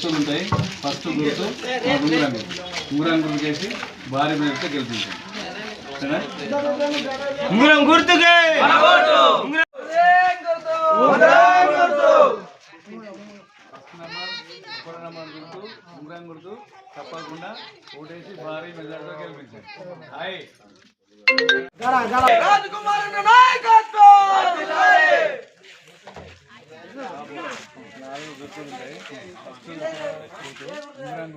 గుర్తులు ఉంటాయి. ఫస్ట్ గుర్తు ఉంగరం ఉంగరం గుర్తు చేసి భారీ మెజార్టీతో గెలిపించాం. ఉంగరం గుర్తుకే! ఉంగరం గుర్తు! తప్పకుండా ఓటేసి భారీ మెజార్టీతో గెలిపించాం. హాయ్! రాజకుమారుడు నాయకత్వం! గుర్తులు ఉంటాయి ఫస్ట్ ఉంగరం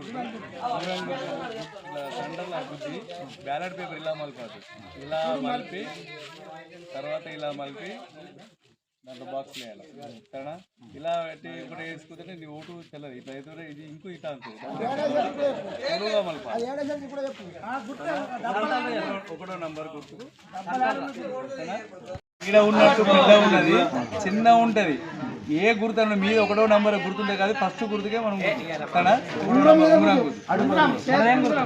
సెంటర్లో బ్యాలెట్ పేపర్ ఇలా మలపాదు ఇలా మలిపి తర్వాత ఇలా మలిపి దాంట్లో బాక్స్ వేయాలి సరేనా? ఇలా పెట్టి ఇప్పుడు వేసుకుంటే నీ ఓటు తెల్లదు. ఇట్లా అయితే ఇది ఇంకో ఇట్లా అంతే. మలపాలి. ఒకటో నంబర్ గుర్తు ఇక్కడ ఉన్నట్టు పెద్ద ఉన్నది. చిన్న ఉంటది. ఏ గుర్తు అన్న మీద ఒకటో నంబర్ గుర్తుంటే కాదు ఫస్ట్ గుర్తుకే మనం సరేనా? ఉంగరం గుర్తు. ఏం గుర్తు?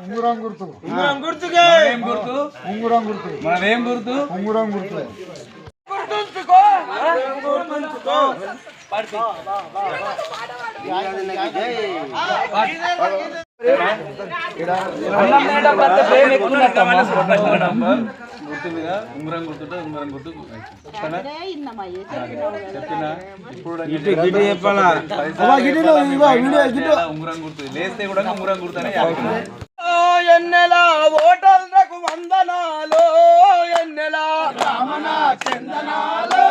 ఉంగురం గుర్తు? ఉంగరం గుర్తుకే ఏం గుర్తు? ఉంగురం గుర్తు. మనదేం గుర్తు? ఉంగురం గుర్తు. నంబర్ గుర్తు మీద ఉంగరం గుర్తుంటే ఉంగరం గుర్తు? చెప్పినా ఇప్పుడు? ఉంగరం గుర్తు లేస్తే కూడా ఉంగరం గుర్తు. ఎన్నెల ఓటర్లకు వందనాలు ఎన్నెల రామణ చందనాలు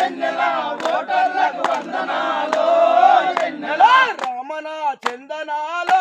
ఎన్నెల ఓటర్లకు వందనాలు ఎన్నెల రామణ చందనాలు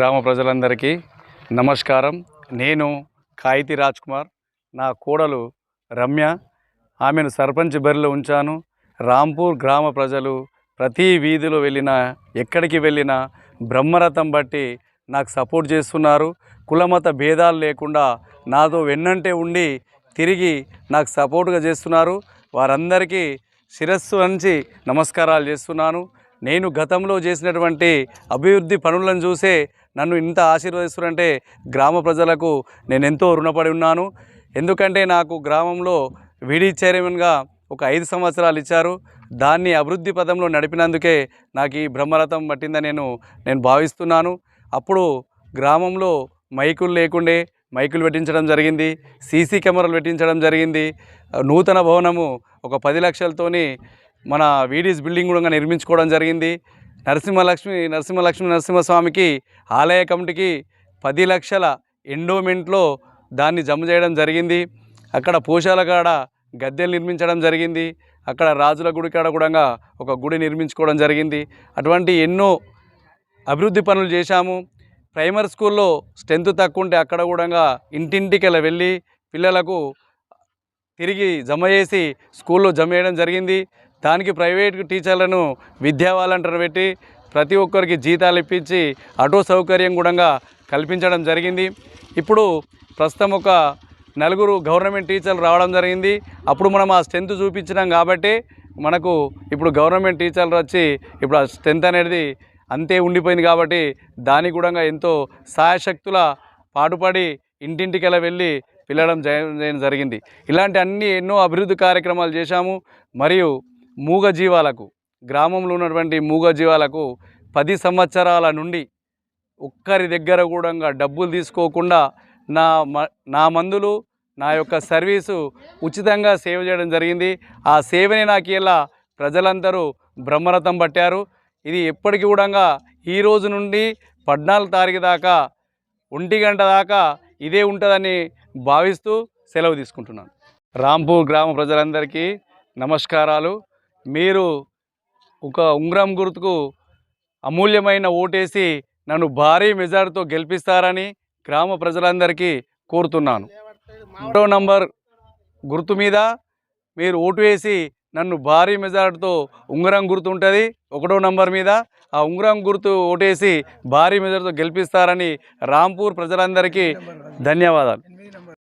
గ్రామ ప్రజలందరికీ నమస్కారం. నేను కాయితి రాజ్ కుమార్ నా కోడలు రమ్య. ఆమెను సర్పంచ్ బరిలో ఉంచాను. రాంపూర్ గ్రామ ప్రజలు ప్రతి వీధిలో వెళ్ళినా ఎక్కడికి వెళ్ళినా బ్రహ్మరథం బట్టి నాకు సపోర్ట్ చేస్తున్నారు. కులమత భేదాలు లేకుండా నాతో వెన్నంటే ఉండి తిరిగి నాకు సపోర్ట్గా చేస్తున్నారు. వారందరికీ శిరస్సు వంచి నమస్కారాలు చేస్తున్నాను. నేను గతంలో చేసినటువంటి అభివృద్ధి పనులను చూసే నన్ను ఇంత ఆశీర్వదిస్తున్నారంటే గ్రామ ప్రజలకు నేను ఎంతో రుణపడి ఉన్నాను. ఎందుకంటే నాకు గ్రామంలో వీడీ చైర్మన్గా ఒక ఐదు సంవత్సరాలు ఇచ్చారు. దాన్ని అభివృద్ధి పదంలో నడిపినందుకే నాకు ఈ బ్రహ్మరథం పట్టిందని నేను నేను భావిస్తున్నాను. అప్పుడు గ్రామంలో మైకులు లేకుండే మైకులు పెట్టించడం జరిగింది. సీసీ కెమెరాలు పెట్టించడం జరిగింది. నూతన భవనము ఒక పది లక్షలతోని మన వీడీస్ బిల్డింగ్ కూడా నిర్మించుకోవడం జరిగింది. నరసింహలక్ష్మి నరసింహలక్ష్మి నరసింహస్వామికి ఆలయ కమిటీకి పది లక్షల ఎండోమెంట్లో దాన్ని జమ చేయడం జరిగింది. అక్కడ పోషాల కాడ గద్దెలు నిర్మించడం జరిగింది. అక్కడ రాజుల గుడి కాడ కూడా ఒక గుడి నిర్మించుకోవడం జరిగింది. అటువంటి ఎన్నో అభివృద్ధి పనులు చేశాము. ప్రైమరీ స్కూల్లో స్ట్రెంత్ తక్కువ ఉంటే అక్కడ కూడా ఇంటింటికి వెళ్ళి పిల్లలకు తిరిగి జమ చేసి స్కూల్లో జమ చేయడం జరిగింది. దానికి ప్రైవేట్ టీచర్లను విద్యా వాలంటీర్ పెట్టి ప్రతి ఒక్కరికి జీతాలు ఇప్పించి ఆటో సౌకర్యం కూడా కల్పించడం జరిగింది. ఇప్పుడు ప్రస్తుతం ఒక నలుగురు గవర్నమెంట్ టీచర్లు రావడం జరిగింది. అప్పుడు మనం ఆ స్ట్రెంత్ చూపించినాం కాబట్టి మనకు ఇప్పుడు గవర్నమెంట్ టీచర్లు వచ్చి ఇప్పుడు ఆ స్ట్రెంత్ అనేది అంతే ఉండిపోయింది కాబట్టి దానికి కూడా ఎంతో సాయశక్తుల పాటుపడి ఇంటింటికి వెళ్ళి పిల్లడం చేయడం జరిగింది. ఇలాంటి అన్ని ఎన్నో అభివృద్ధి కార్యక్రమాలు చేశాము. మరియు మూగ జీవాలకు గ్రామంలో ఉన్నటువంటి మూగ జీవాలకు పది సంవత్సరాల నుండి ఒక్కరి దగ్గర కూడా డబ్బులు తీసుకోకుండా నా మ- నా మందులు నా యొక్క సర్వీసు ఉచితంగా సేవ చేయడం జరిగింది. ఆ సేవని నాకు ఇలా ప్రజలందరూ బ్రహ్మరథం పట్టారు. ఇది ఎప్పటికి కూడా ఈ రోజు నుండి పద్నాలుగు తారీఖు దాకా ఒంటి గంట దాకా ఇదే ఉంటుందని భావిస్తూ సెలవు తీసుకుంటున్నాను. రాంపూర్ గ్రామ ప్రజలందరికీ నమస్కారాలు. మీరు ఒక ఉంగరం గుర్తుకు అమూల్యమైన ఓటేసి నన్ను భారీ మెజార్టీతో గెలిపిస్తారని గ్రామ ప్రజలందరికీ కోరుతున్నాను. ఒకటో నంబర్ గుర్తు మీద మీరు ఓటు వేసి నన్ను భారీ మెజార్టీతో ఉంగరం గుర్తు ఉంటుంది. ఒకటో నంబర్ మీద ఆ ఉంగరం గుర్తు ఓటేసి భారీ మెజార్టీతో గెలిపిస్తారని రాంపూర్ ప్రజలందరికీ ధన్యవాదాలు.